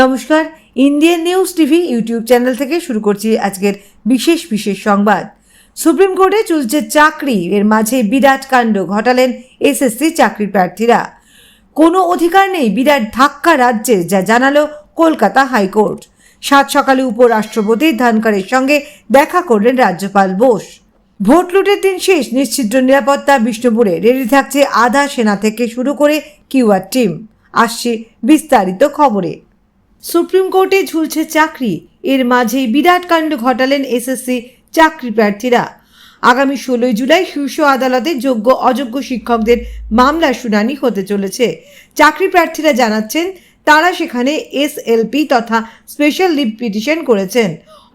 নমস্কার Indian news TV YouTube channel থেকে শুরু করছি আজকের বিশেষ বিশেষ সংবাদ। সুপ্রিম কোর্টে চলছে চাকরি, এর মাঝে বিরাট কাণ্ড ঘটালেন এসএসসি চাকরি প্রার্থীরা। কোনো অধিকার নেই বিরাট ধাক্কা রাজ্যে, যা জানালো কলকাতা হাইকোর্ট। সাত সকালে উপরাষ্ট্রপতি ধানকারের সঙ্গে দেখা করলেন রাজ্যপাল বোস। ভোট লুটের দিন শেষ নিশ্চিদ্র নিরাপত্তা, বিষ্ণুপুরে রেডি থাকছে আধা সেনা থেকে শুরু করে কিউআর টিম। আসছে বিস্তারিত খবরে। সুপ্রিম কোর্টে ঝুলছে চাকরি। এর মাঝেই বিরাট কাণ্ড ঘটালেন এসএসসি চাকরি প্রার্থীরা। আগামী ষোলোই জুলাই শীর্ষ আদালতে যোগ্য অযোগ্য শিক্ষকদের মামলার শুনানি হতে চলেছে। চাকরি প্রার্থীরা জানাচ্ছেন, তারা সেখানে এসএলপি তথা স্পেশাল লিভ পিটিশন করেছেন।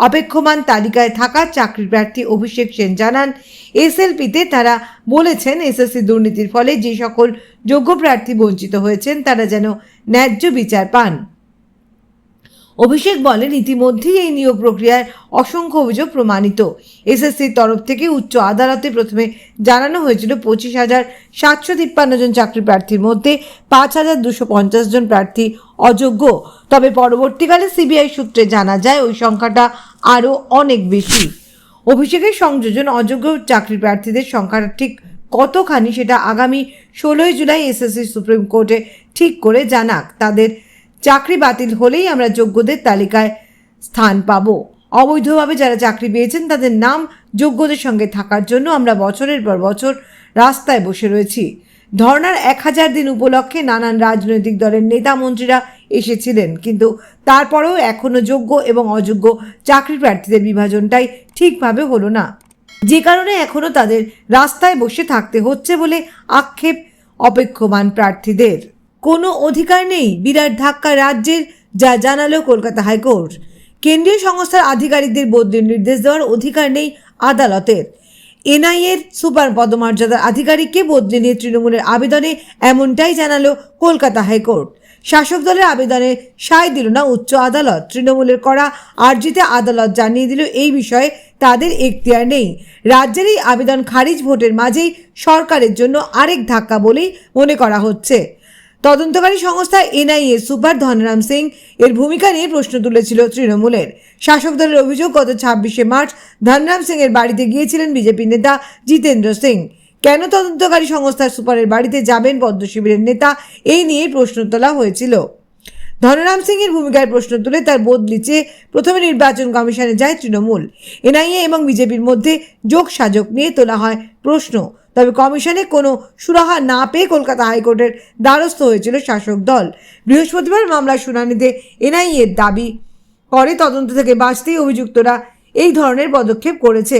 অপেক্ষমান তালিকায় থাকা চাকরি প্রার্থী অভিষেক সেন জানান, এসএলপিতে তারা বলেছেন, এসএসসি দুর্নীতির ফলে যে সকল যোগ্য প্রার্থী বঞ্চিত হয়েছেন, তারা যেন ন্যায্য বিচার পান। অভিষেক বলেন, ইতিমধ্যেই এই নিয়োগ প্রক্রিয়ায় অসংখ্য অভিযোগ প্রমাণিত। এসএসসির তরফ থেকে উচ্চ আদালতে প্রথমে জানানো হয়েছিল পঁচিশ হাজার সাতশো তিপ্পান্ন জন চাকরি প্রার্থীর মধ্যে পাঁচ হাজার দুশো পঞ্চাশ জন প্রার্থী অযোগ্য। তবে পরবর্তীকালে সিবিআই সূত্রে জানা যায়, ওই সংখ্যাটা আরও অনেক বেশি। অভিষেকের সংযোজন অযোগ্য চাকরি প্রার্থীদের সংখ্যাটা ঠিক কতখানি সেটা আগামী ষোলোই জুলাই এসএসসি সুপ্রিম কোর্টে ঠিক করে জানাক। তাদের চাকরি বাতিল হলেই আমরা যোগ্যদের তালিকায় স্থান পাব। অবৈধভাবে যারা চাকরি পেয়েছেন, তাদের নাম যোগ্যদের সঙ্গে থাকার জন্য আমরা বছরের পর বছর রাস্তায় বসে রয়েছি। ধর্নার এক হাজার দিন উপলক্ষে নানান রাজনৈতিক দলের নেতা মন্ত্রীরা এসেছিলেন, কিন্তু তারপরেও এখনও যোগ্য এবং অযোগ্য চাকরি প্রার্থীদের বিভাজনটাই ঠিকভাবে হলো না। যে কারণে এখনও তাদের রাস্তায় বসে থাকতে হচ্ছে বলে আক্ষেপ অপেক্ষমান প্রার্থীদের। কোনো অধিকার নেই বিরাট ধাক্কা রাজ্যের, যা জানালো কলকাতা হাইকোর্ট। কেন্দ্রীয় সংস্থার আধিকারিকদের বদলির নির্দেশ দেওয়ার অধিকার নেই আদালতের। এনআইএর সুপার পদমর্যাদার আধিকারিককে বদলি নিয়ে তৃণমূলের আবেদনে এমনটাই জানালো কলকাতা হাইকোর্ট। শাসক দলের আবেদনে সায় দিল না উচ্চ আদালত। তৃণমূলের করা আর্জিতে আদালত জানিয়ে দিল এই বিষয়ে তাদের এখতিয়ার নেই। রাজ্যের এই আবেদন খারিজ ভোটের মাঝেই সরকারের জন্য আরেক ধাক্কা বলেই মনে করা হচ্ছে। তদন্তকারী সংস্থা এনআইএ সুপার ধনরাম সিং এর ভূমিকা নিয়ে প্রশ্ন তুলেছিল তৃণমূলের। শাসক দলের অভিযোগ, গত ছাব্বিশে মার্চ ধনরাম সিং এর বাড়িতে গিয়েছিলেন বিজেপি নেতা জিতেন্দ্র সিং। কেন তদন্তকারী সংস্থার সুপারের বাড়িতে যাবেন পদ্মশিবিরের নেতা? এই নিয়ে প্রশ্ন তোলা হয়েছিল। ধনরাম সিং এর ভূমিকায় প্রশ্ন তুলে তার বদলি চেয়ে প্রথমে নির্বাচন কমিশনে যায় তৃণমূল। এনআইএ এবং বিজেপির মধ্যে যোগ সাজক নিয়ে তোলা হয় প্রশ্ন। তবে কমিশনে কোনো সুরাহা না পেয়ে কলকাতা হাইকোর্টের দ্বারস্থ হয়েছিল শাসক দল। বৃহস্পতিবার মামলার শুনানিতে এনআইএর দাবি করে, তদন্ত থেকে বাঁচতেই অভিযুক্তরা এই ধরনের পদক্ষেপ করেছে।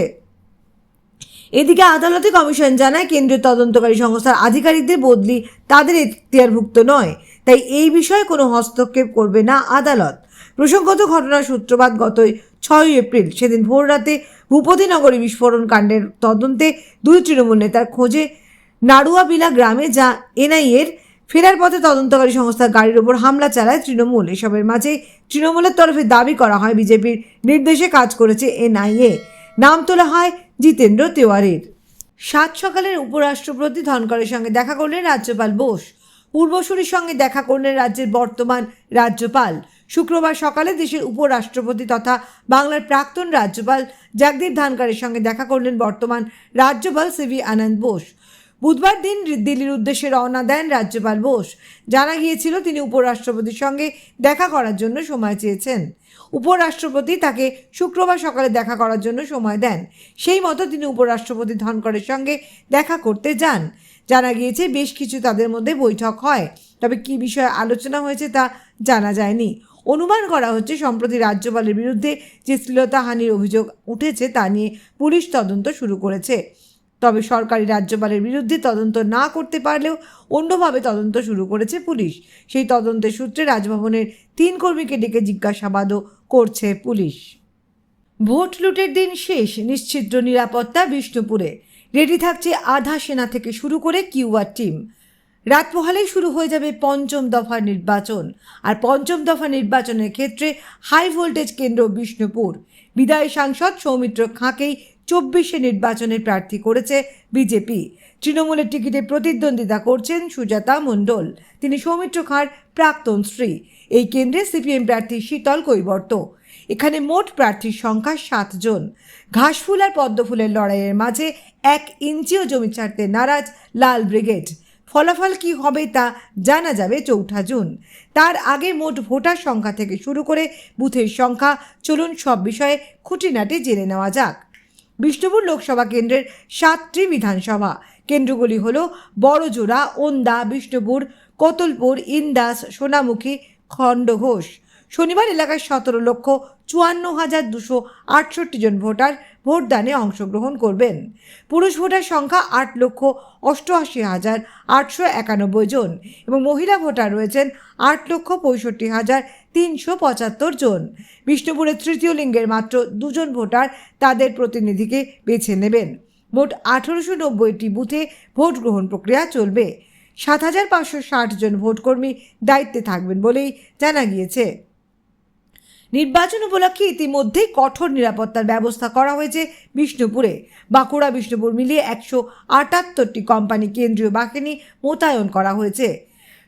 এদিকে আদালতে কমিশন জানায়, কেন্দ্রীয় তদন্তকারী সংস্থার আধিকারিকদের বদলি তাদের এখতিয়ারভুক্ত নয়, তাই এই বিষয়ে কোনো হস্তক্ষেপ করবে না আদালত। প্রসঙ্গত ঘটনার সূত্রপাত গত ছয় এপ্রিল। সেদিন ভোর রাতে ভূপতিনগরী বিস্ফোরণ কাণ্ডের তদন্তে দুই তৃণমূল নেতার খোঁজে নাড়ুয়াবিলা গ্রামে যা এনআইএর ফেরার পথে তদন্তকারী সংস্থার গাড়ির ওপর হামলা চালায় তৃণমূল। এসবের মাঝে তৃণমূলের তরফে দাবি করা হয় বিজেপির নির্দেশে কাজ করেছে এনআইএ। নাম তোলা হয় জিতেন্দ্র তেওয়ারির। সাত সকালের উপরাষ্ট্রপতি ধনকরের সঙ্গে দেখা করলেন রাজ্যপাল বোস। পূর্বসূরির সঙ্গে দেখা করলেন রাজ্যের বর্তমান রাজ্যপাল। শুক্রবার সকালে দেশের উপরাষ্ট্রপতি তথা বাংলার প্রাক্তন রাজ্যপাল জগদীপ ধানকারের সঙ্গে দেখা করলেন বর্তমান রাজ্যপাল সিভি আনন্দ বোস। বুধবার দিন দিল্লির উদ্দেশ্যে রওনা দেন রাজ্যপাল বোস। জানা গিয়েছিল, তিনি উপরাষ্ট্রপতির সঙ্গে দেখা করার জন্য সময় চেয়েছেন। উপরাষ্ট্রপতি তাকে শুক্রবার সকালে দেখা করার জন্য সময় দেন। সেই মতো তিনি উপরাষ্ট্রপতি ধনকরের সঙ্গে দেখা করতে যান। জানা গিয়েছে, বেশ কিছু তাদের মধ্যে বৈঠক হয়। তবে কী বিষয়ে আলোচনা হয়েছে তা জানা যায়নি। অনুমান করা হচ্ছে, সম্প্রতি রাজ্যপালের বিরুদ্ধে যে শ্লীলতাহানির অভিযোগ উঠেছে তা নিয়ে পুলিশ তদন্ত শুরু করেছে। তবে সরকারি রাজ্যপালের বিরুদ্ধে তদন্ত না করতে পারলেও অন্যভাবে তদন্ত শুরু করেছে পুলিশ। সেই তদন্তের সূত্রে রাজভবনের তিন কর্মীকে ডেকে জিজ্ঞাসাবাদও করছে পুলিশ। ভোট লুটের দিন শেষ নিশ্চিদ্র নিরাপত্তা, বিষ্ণুপুরে। রেডি থাকছে আধা সেনা থেকে শুরু করে কিউআর টিম। রাত পোহালেই শুরু হয়ে যাবে পঞ্চম দফার নির্বাচন। আর পঞ্চম দফা নির্বাচনের ক্ষেত্রে হাই ভোল্টেজ কেন্দ্র বিষ্ণুপুর। বিদায়ী সাংসদ সৌমিত্র খাঁকেই চব্বিশে নির্বাচনের প্রার্থী করেছে বিজেপি। তৃণমূলের টিকিটে প্রতিদ্বন্দ্বিতা করছেন সুজাতা মণ্ডল। তিনি সৌমিত্র খাঁর প্রাক্তন স্ত্রী। এই কেন্দ্রে সিপিএম প্রার্থী শীতল কৈবর্ত। এখানে মোট প্রার্থীর সংখ্যা সাতজন ঘাসফুল আর পদ্মফুলের লড়াইয়ের মাঝে এক ইঞ্চিও জমি ছাড়তে নারাজ লাল ব্রিগেড। ফলাফল কি হবে তা জানা যাবে চৌঠা জুন। তার আগে মোট ভোটার সংখ্যা থেকে শুরু করে বুথের সংখ্যা। চলুন সব বিষয়ে খুঁটিনাটি জেনে নেওয়া যাক। বিষ্ণুপুর লোকসভা কেন্দ্রের সাতটি বিধানসভা। কেন্দ্রগুলি হল বড়জোড়া, ওন্দা, বিষ্ণুপুর, কতলপুর, ইন্দাস, সোনামুখী, খণ্ডঘোষ। শনিবার এলাকায় সতেরো লক্ষ চুয়ান্ন হাজার দুশো আটষট্টি জন ভোটার ভোটদানে অংশগ্রহণ করবেন। পুরুষ ভোটার সংখ্যা আট লক্ষ অষ্টআশি হাজার আটশো একানব্বই জন এবং মহিলা ভোটার রয়েছেন আট লক্ষ পঁয়ষট্টি হাজার তিনশো পঁচাত্তর জন। বিষ্ণুপুরের তৃতীয় লিঙ্গের মাত্র দুজন ভোটার তাদের প্রতিনিধিকে বেছে নেবেন। মোট আঠেরোশো নব্বইটি বুথে ভোট গ্রহণ প্রক্রিয়া চলবে। সাত হাজার পাঁচশো ষাট জন ভোটকর্মী দায়িত্বে থাকবেন বলেই জানা গিয়েছে। নির্বাচন উপলক্ষে ইতিমধ্যেই কঠোর নিরাপত্তার ব্যবস্থা করা হয়েছে বিষ্ণুপুরে। বাঁকুড়া, বিষ্ণুপুর মিলিয়ে একশো আটাত্তরটি কোম্পানি কেন্দ্রীয় বাহিনী মোতায়েন করা হয়েছে।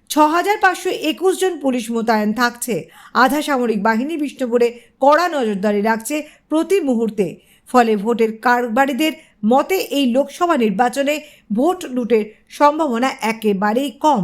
ছ হাজার পাঁচশো একুশ জন পুলিশ মোতায়েন থাকছে। আধা সামরিক বাহিনী বিষ্ণুপুরে কড়া নজরদারি রাখছে প্রতি মুহূর্তে। ফলে ভোটের কারবারিদের মতে এই লোকসভা নির্বাচনে ভোট লুটের সম্ভাবনা একেবারেই কম।